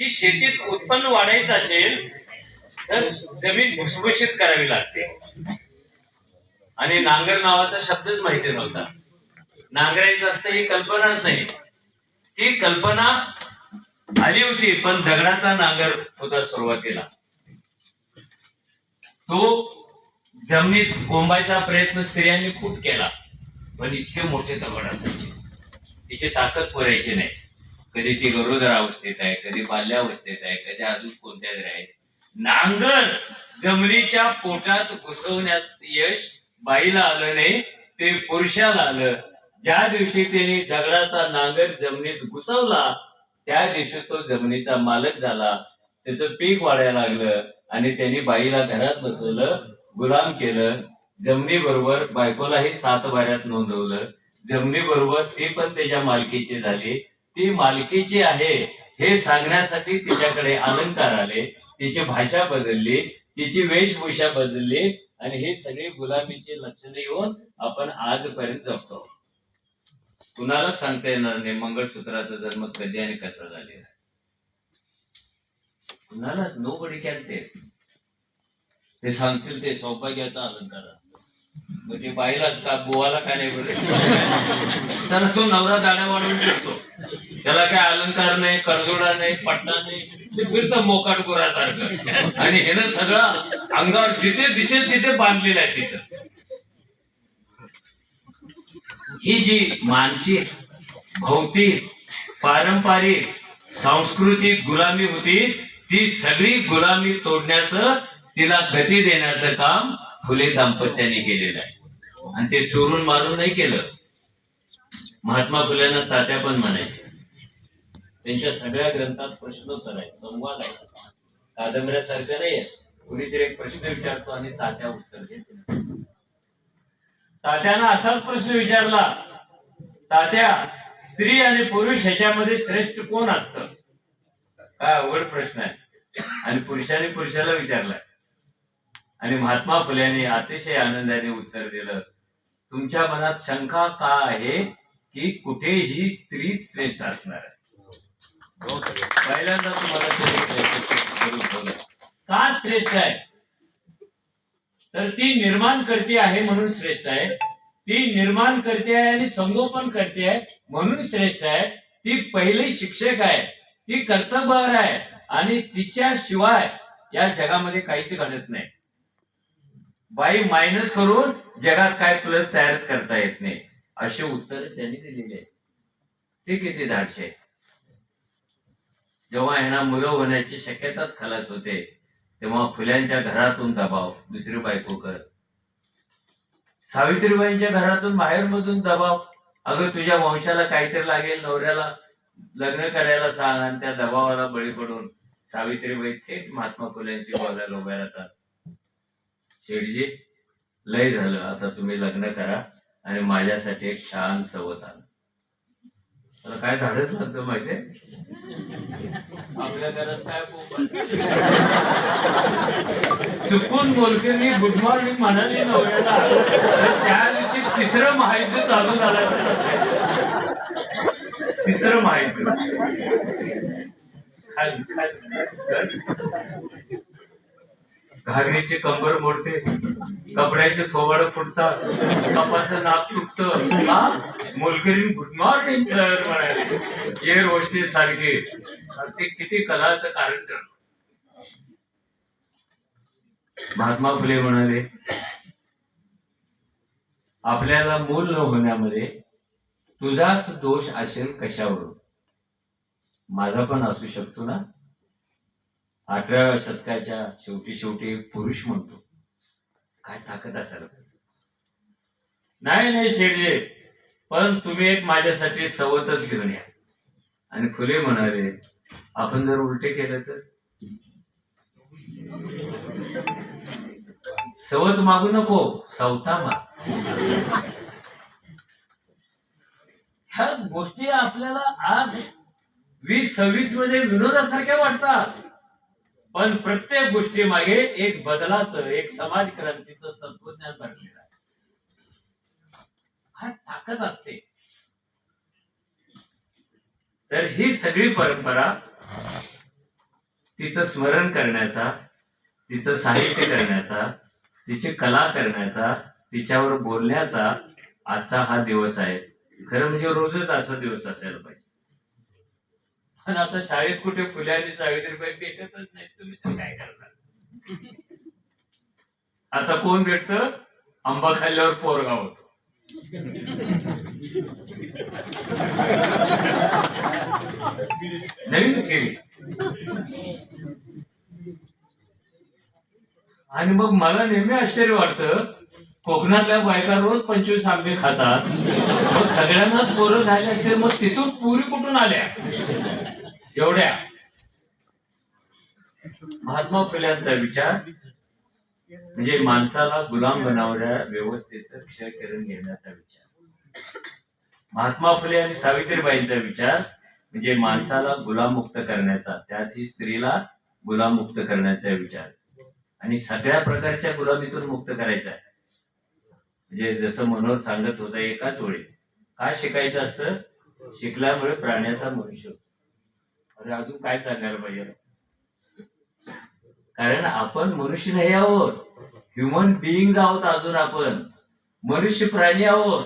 की शेतीत उत्पन्न वाढायचं असेल तर जमीन भुसभुशीत करावी लागते. आणि नांगर नावाचा शब्दच माहिती नव्हता नांगरायचं असतं ही कल्पनाच नाही. ती कल्पना आली होती पण दगडाचा नांगर होता सुरुवातीला. तो जमिनीत कोंबायचा प्रयत्न स्त्रियांनी खूप केला पण इतके मोठे दगड असायचे. तिची ताकद पुरायची नाही. कधी ती गरोदर अवस्थेत आहे कधी बाल्यावस्थेत आहे कधी अजून कोणत्या तरी आहे नांगर जमिनीच्या पोटात घुसवण्यात यश बाईला आलं नाही ते पुरुषाला आलं. ज्या दिवशी त्याने दगडाचा नांगर जमिनीत घुसवला त्या दिवशी तो जमिनीचा मालक झाला. त्याचं पीक वाढायला लागलं आणि त्यांनी बाईला घरात बसवलं गुलाम केलं. जमिनी बरोबर बायकोलाही सात वाऱ्यात नोंदवलं. जमिनी बरोबर ती पण त्याच्या मालकीची झाली. ती मालकीची आहे हे सांगण्यासाठी तिच्याकडे अलंकार आले तिची भाषा बदलली तिची वेशभूषा बदलली आणि हे सगळे गुलामीची लक्षणे येऊन आपण आजपर्यंत जगतो. कुणालाच सांगता येणार नाही मंगळसूत्राचा जन्म कधी आणि कसा झालेला कुणालाच नो बडी कॅन ते सांगतील ते सौभाग्याचा अलंकार असतो. मग ते बाईलाच का बुवाला का नाही बोलत? त्याला तो नवरा दाण्या वाढवून ठेवतो. त्याला काय अलंकार नाही करजोडा नाही पट्टा नाही ते फिरतं मोकाट गोरासारखं. आणि हे ना सगळं अंगावर जिथे दिसेल तिथे बांधलेलं आहे तिचं. ही जी मानसिक भौतिक पारंपरिक सांस्कृतिक गुलामी होती ती सगळी गुलामी तोडण्याचं तिला गती देण्याचं काम फुले दाम्पत्याने केलेलं आहे. आणि ते चोरून मारून नाही केलं. महात्मा फुल्यांना तात्या पण म्हणायचे. त्यांच्या सगळ्या ग्रंथात प्रश्नोत्तर आहे संवाद आहे कादंबऱ्यासारखं नाही कुणीतरी एक प्रश्न विचारतो आणि तात्या उत्तर देते. तात्यानं असाच प्रश्न विचारला तात्या स्त्री आणि पुरुष ह्याच्यामध्ये श्रेष्ठ कोण असत? काय अवघड प्रश्न आहे. आणि पुरुषाने पुरुषाला विचारलाय आणि महात्मा फुल्याने अतिशय आनंदाने उत्तर दिलं तुमच्या मनात शंका का आहे की कुठेही स्त्रीच श्रेष्ठ असणार आहे? पहिल्यांदा तुम्हाला का श्रेष्ठ आहे? तर ती निर्माण करते आहे म्हणून श्रेष्ठ आहे. ती निर्माण करते आहे आणि संगोपन करते आहे म्हणून श्रेष्ठ आहे. ती पहिली शिक्षक आहे. ती कर्तबहार आहे आणि तिच्या शिवाय या जगामध्ये काहीच घडत नाही. बाई मायनस करून जगात काय प्लस तयारच करता येत नाही. असे उत्तर त्यांनी दिलेले आहे ते किती धाडशे तेव्हा यांना मुलं होण्याची शक्यताच खलास होते. तेव्हा फुल्यांच्या घरातून दबाव दुसरी बायको कर सावित्रीबाईंच्या घरातून बाहेरमधून दबाव. अगं तुझ्या वंशाला काहीतरी लागेल नवऱ्याला लग्न करायला सांग आणि त्या दबावाला बळी पडून सावित्रीबाई थेट महात्मा फुल्यांची बोलायला उभ्या राहतात. शेठजी लय झालं. आता तुम्ही लग्न करा आणि माझ्यासाठी एक छान सवत आण. काय धाडच लागतं माहितीये? आपल्या घरात काय पोपट चुकून मोलकरी गुड मॉर्निंग म्हणाली नवऱ्याला. त्या दिवशी तिसरं महायुद्ध चालू झालं. तिसरं महायुद्ध. खाली घागरीची कंबर मोडते. कपड्याचे थोबाड फुटतात. कपाचं नाक तुटतं हा? मोलकरी गुड मॉर्निंग सर म्हणाले. ये गोष्टी सारखी ते किती कलाचं कारण ठरलं? महात्मा फुले म्हणाले आपल्याला मूल न होण्यामध्ये तुझाच दोष असेल कशावरून? माझा पण असू शकतो ना? अठराव्या शतकाच्या शेवटी शेवटी एक पुरुष म्हणतो. काय ताकद असायला पाहिजे? नाही नाही शेठजे पण तुम्ही एक माझ्यासाठी सवतच घेऊन या. आणि फुले म्हणाले आपण जर उलटे केलं तर? सवत मागू नको सवता माग. ह्या गोष्टी आपल्याला आज वीस सव्वीसमध्ये विनोदासारख्या वाटतात. पण प्रत्येक गोष्टी मागे एक बदलाचं एक समाज क्रांतीचं तत्वज्ञान भरलेलं आहे. हा ताकद असते. तर ही सगळी परंपरा तिचं स्मरण करण्याचा तिचं साहित्य करण्याचा तिची कला करण्याचा तिच्यावर बोलण्याचा आजचा हा दिवस आहे. खरं म्हणजे रोजच असा दिवस असायला पाहिजे. पण आता शाळेत कुठे फुले आणि सावित्रीबाई भेटतच नाही तुम्ही तर काय करणार? आता कोण भेटत? आंबा खाल्ल्यावर पोरगाव होतो. नवीन केली आणि मग मला नेहमी आश्चर्य वाटतं कोकणातल्या बायका रोज पंचवीस आंबे खातात. मग सगळ्यांनाच पोरं झाले असते मग तिथून पुरी कुठून आल्या? एवढ्या. महात्मा फुल्यांचा विचार. म्हणजे माणसाला गुलाम बनवणाऱ्या व्यवस्थेचा क्षय करून घेण्याचा विचार. महात्मा फुले आणि सावित्रीबाईंचा विचार म्हणजे माणसाला गुलामुक्त करण्याचा त्याची स्त्रीला गुलामुक्त करण्याचा विचार. आणि सगळ्या प्रकारच्या गुलामीतून मुक्त करायचा आहे. म्हणजे जसं मनोहर सांगत होता एकाच वेळी काय शिकायचं असतं? शिकल्यामुळे प्राण्याचा मनुष्य होतो. अरे अजून काय सांगायला पाहिजे? कारण आपण मनुष्य नाही आहोत. ह्युमन बिईंग आहोत अजून आपण. मनुष्य प्राणी आहोत.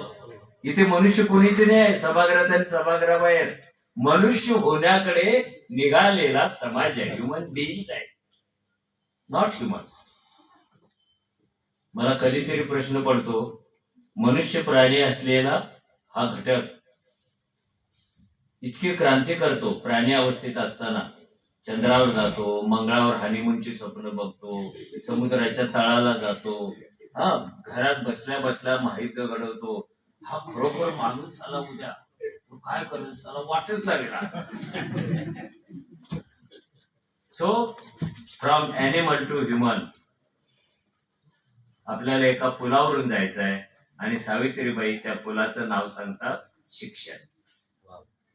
इथे मनुष्य कोणीच नाही सभागृहात आणि सभागृहाबाहेर. मनुष्य होण्याकडे निघालेला समाज आहे. ह्युमन बिईंग आहे. नॉट ह्युमन्स मला कधीतरी प्रश्न पडतो. मनुष्य प्राणी असलेला हा घटक इतकी क्रांती करतो प्राणी अवस्थेत असताना. चंद्रावर जातो मंगळावर हनीमूनची स्वप्न बघतो समुद्राच्या तळाला जातो. हा घरात बसल्या बसल्या माहिती घडवतो. हा खरोखर माणूस झाला उद्या. तो काय करेल त्याला वाटच लागेल so from animal to human आपल्याला एका पुलावरून जायचं आहे आणि सावित्रीबाई त्या पुलाचं नाव सांगतात शिक्षण.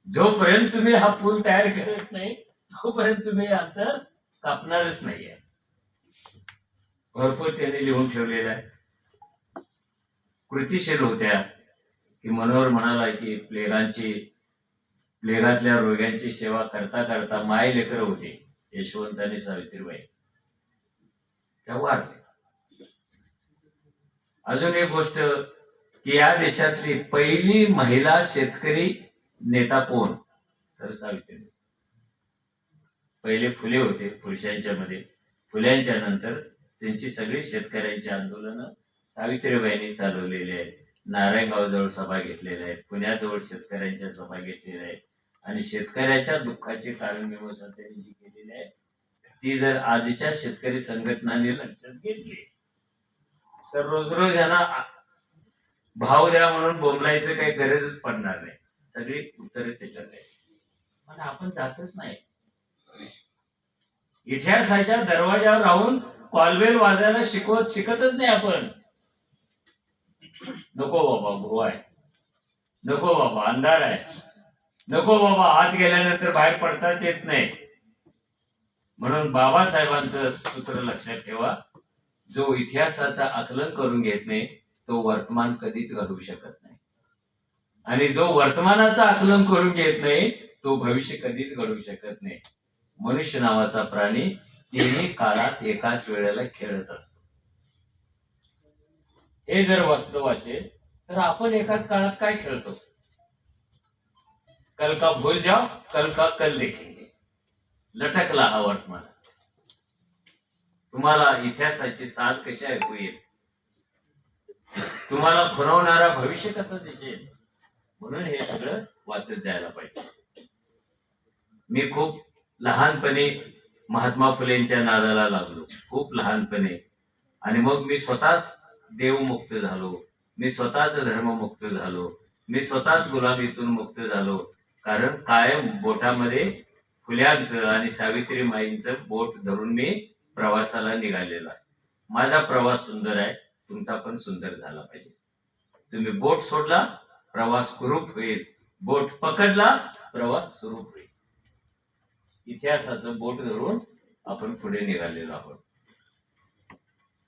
जोपर्यंत तुम्ही हा पूल तयार करत नाही तोपर्यंत तुम्ही अंतर कापणारच नाहीये. भरपूर त्यांनी लिहून ठेवलेलं आहे. कृतिशील होत्या की मनोहर म्हणाला की प्लेगांची प्लेगातल्या रोग्यांची सेवा करता करता माय लेकर होते यशवंत आणि सावित्रीबाई. त्या वारले अजून एक गोष्ट की या देशातली पहिली महिला शेतकरी नेता कोण? तर सावित्रीबाई. पहिले फुले होते पुरुषांच्या मध्ये फुल्यांच्या नंतर त्यांची सगळी शेतकऱ्यांची आंदोलनं सावित्रीबाईंनी चालवलेली आहेत. नारायणगावजवळ सभा घेतलेल्या आहेत. पुण्याजवळ शेतकऱ्यांच्या सभा घेतलेल्या आहेत. आणि शेतकऱ्याच्या दुःखाचे कारण व्यवस्था त्यांनी जी केलेली आहे ती जर आजच्या शेतकरी संघटनांनी लक्षात घेतली तर रोज रोज यांना भाव द्या म्हणून बोंबलायचं काही गरजच पडणार नाही. सगळी उत्तरे त्याच्यात आहे पण आपण जातच नाही. इतिहासाच्या दरवाजावर राहून कॉलबेल वाजायला शिकवत शिकतच नाही आपण. नको बाबा भो आहे. नको बाबा अंधार आहे. नको बाबा आत गेल्यानंतर बाहेर पडताच येत नाही. म्हणून बाबासाहेबांचं सूत्र लक्षात ठेवा. जो इतिहासाचा आकलन करून घेत नाही तो वर्तमान कधीच घडवू शकत नाही. आणि जो वर्तमानाचं आकलन करून घेत नाही तो भविष्य कधीच घडवू शकत नाही. मनुष्य नावाचा प्राणी तिन्ही काळात एकाच वेळेला खेळत असतो. हे जर वास्तव असेल तर आपण एकाच काळात काय खेळतो कल का भूल जाओ कल का कल देखेंगे. लटकला हा वर्तमान. तुम्हाला इतिहासाची साथ कशी ऐकू येईल तुम्हाला खुणवणारा भविष्य कसं दिसेल? म्हणून हे सगळं वाचत जायला पाहिजे. मी खूप लहानपणी महात्मा फुलेंच्या नादाला लागलो. खूप लहानपणी. आणि मग मी स्वतःच देवमुक्त झालो. मी स्वतःच धर्ममुक्त झालो. मी स्वतःच गुलामीतून मुक्त झालो. कारण कायम बोटामध्ये फुल्यांचं आणि सावित्री माईंचं बोट धरून मी प्रवासाला निघालेला माझा प्रवास सुंदर आहे. तुमचा पण सुंदर झाला पाहिजे. तुम्ही बोट सोडला प्रवास कुरूप होईल. बोट पकडला प्रवास सुरूप होईल. इतिहासाचं बोट धरून आपण पुढे निघालेलो आहोत.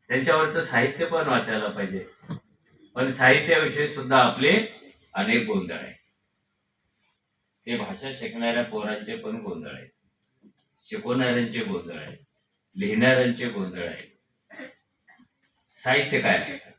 त्यांच्यावरचं साहित्य पण वाचायला पाहिजे. पण साहित्याविषयी सुद्धा आपले अनेक गोंधळ आहेत. ते भाषा शिकणाऱ्या पोरांचे पण गोंधळ आहेत. शिकवणाऱ्यांचे गोंधळ आहे लिहिणाऱ्यांचे गोंधळ आहे साहित्य काय असतं?